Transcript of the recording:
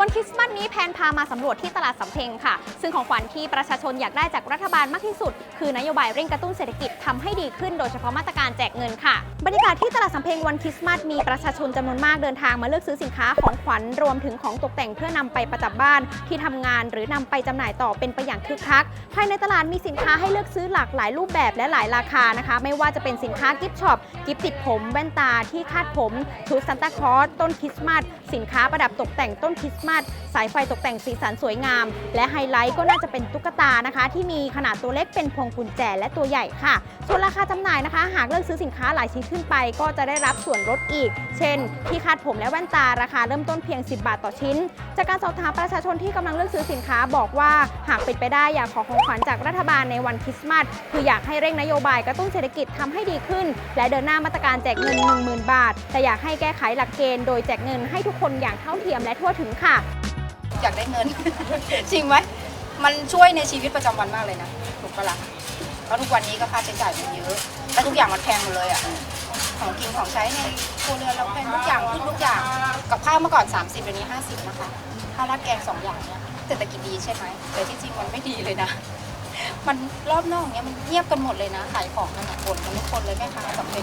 วันคริสต์มาสนี้แพนพามาสำรวจที่ตลาดสำเพ็งค่ะ ซึ่งของขวัญที่ประชาชนอยากได้จากรัฐบาลมากที่สุด คือนโยบายเร่งกระตุ้นเศรษฐกิจทำให้ดีขึ้นโดยเฉพาะมาตรการแจกเงินค่ะ บรรยากาศที่ตลาดสำเพ็งวันคริสต์มาสมีประชาชนจำนวนมากเดินทางมาเลือกซื้อสินค้าของขวัญรวมถึงของตกแต่งเพื่อนำไปประดับบ้านที่ทำงานหรือนำไปจำหน่ายต่อเป็นไปอย่างคึกคัก ภายในตลาดมีสินค้าให้เลือกซื้อหลากหลายรูปแบบและหลายราคานะคะ ไม่ว่าจะเป็นสินค้ากิฟต์ช็อปกิฟต์ติดผมแว่นตาที่คาดผมชุดซันตาคลอสต้นคริสต์มาสสินค้าประดับตกแต่งต้นคริสต์มาสสายไฟตกแต่งสีสันสวยงาม และไฮไลท์ก็น่าจะเป็นตุ๊กตานะคะ ที่มีขนาดตัวเล็กเป็นพวงกุญแจและตัวใหญ่ค่ะ ส่วนราคาจำหน่ายนะคะ หากเลือกซื้อสินค้าหลายชิ้นขึ้นไป ก็จะได้รับส่วนลดอีก เช่น ที่คาดผมและแว่นตาราคาเริ่มต้นเพียง 10 บาทต่อชิ้น จากการสอบถามประชาชนที่กำลังเลือกซื้อสินค้าบอกว่าหากเป็นไปได้อยากขอของขวัญจากรัฐบาลในวันคริสต์มาสคืออยากให้เร่งนโยบายกระตุ้นเศรษฐกิจทำให้ดีขึ้น และเดินหน้ามาตรการแจกเงิน 10,000 บาท แต่อยากให้แก้ไขหลักเกณฑ์โดยแจกเงินให้ทุกคนอย่างเท่าเทียมและทั่วถึงค่ะอยากได้เงิน จริงไหมมันช่วยในชีวิตประจำวันมากเลยนะถูกปะล่ะเพราะทุกวันนี้ก็ค่าใช้จ่ายมันเยอะและทุกอย่างมันแพงหมดเลยอะของกินของใช้ในครัวเรือนเราแพงทุกอย่างขึ้นทุกอย่างกับข้าวเมื่อก่อน 30เดี๋ยวนี้ 50นะคะข้าวราดแกงสองอย่างเนี่ยเศรษฐกิจดีใช่ไหมแต่ที่จริงมันไม่ดีเลยนะ มันรอบนอกเนี้ยมันเงียบกันหมดเลยนะขายของกันอะบ่นกันทุกคนเลยแม่ค้าสำเร็จ